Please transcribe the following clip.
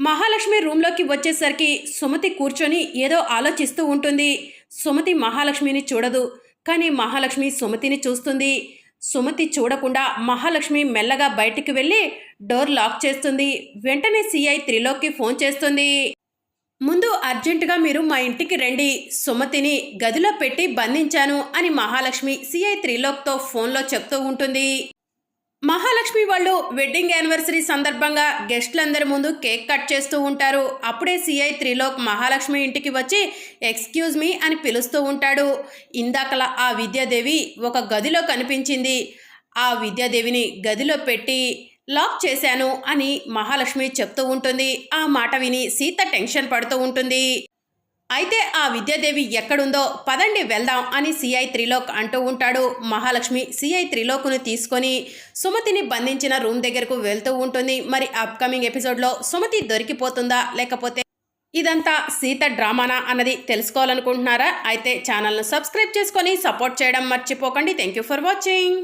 మహాలక్ష్మి రూమ్లోకి వచ్చేసరికి సుమతి కూర్చొని ఏదో ఆలోచిస్తూ ఉంటుంది. సుమతి మహాలక్ష్మిని చూడదు. కానీ మహాలక్ష్మి సుమతిని చూస్తుంది. సుమతి చూడకుండా మహాలక్ష్మి మెల్లగా బయటికి వెళ్ళి డోర్ లాక్ చేస్తుంది. వెంటనే సిఐ త్రిలోక్కి ఫోన్ చేస్తుంది. ముందు అర్జెంటుగా మీరు మా ఇంటికి రండి. సుమతిని గదిలో పెట్టి బంధించాను అని మహాలక్ష్మి సిఐ త్రిలోక్తో ఫోన్లో చెప్తూ ఉంటుంది. మహాలక్ష్మి వాళ్ళు వెడ్డింగ్ యానివర్సరీ సందర్భంగా గెస్ట్లందరి ముందు కేక్ కట్ చేస్తూ ఉంటారు. అప్పుడే సిఐ త్రిలోక్ మహాలక్ష్మి ఇంటికి వచ్చి ఎక్స్క్యూజ్ మీ అని పిలుస్తూ ఉంటాడు. ఇందాకలా ఆ విద్యాదేవి ఒక గదిలో కనిపించింది. ఆ విద్యాదేవిని గదిలో పెట్టి లాక్ చేశాను అని మహాలక్ష్మి చెప్తూ ఉంటుంది. ఆ మాట విని సీత టెన్షన్ పడుతూ ఉంటుంది. అయితే ఆ విద్యాదేవి ఎక్కడుందో పదండి వెళ్దాం అని సిఐ త్రిలోక్ అంటూ ఉంటాడు. మహాలక్ష్మి సిఐ త్రిలోక్ను తీసుకొని సుమతిని బంధించిన రూమ్ దగ్గరకు వెళ్తూ ఉంటుంది. మరి అప్కమింగ్ ఎపిసోడ్లో సుమతి దొరికిపోతుందా? లేకపోతే ఇదంతా సీత డ్రామానా అన్నది తెలుసుకోవాలనుకుంటున్నారా? అయితే ఛానల్ను సబ్స్క్రైబ్ చేసుకొని సపోర్ట్ చేయడం మర్చిపోకండి. Thank you for watching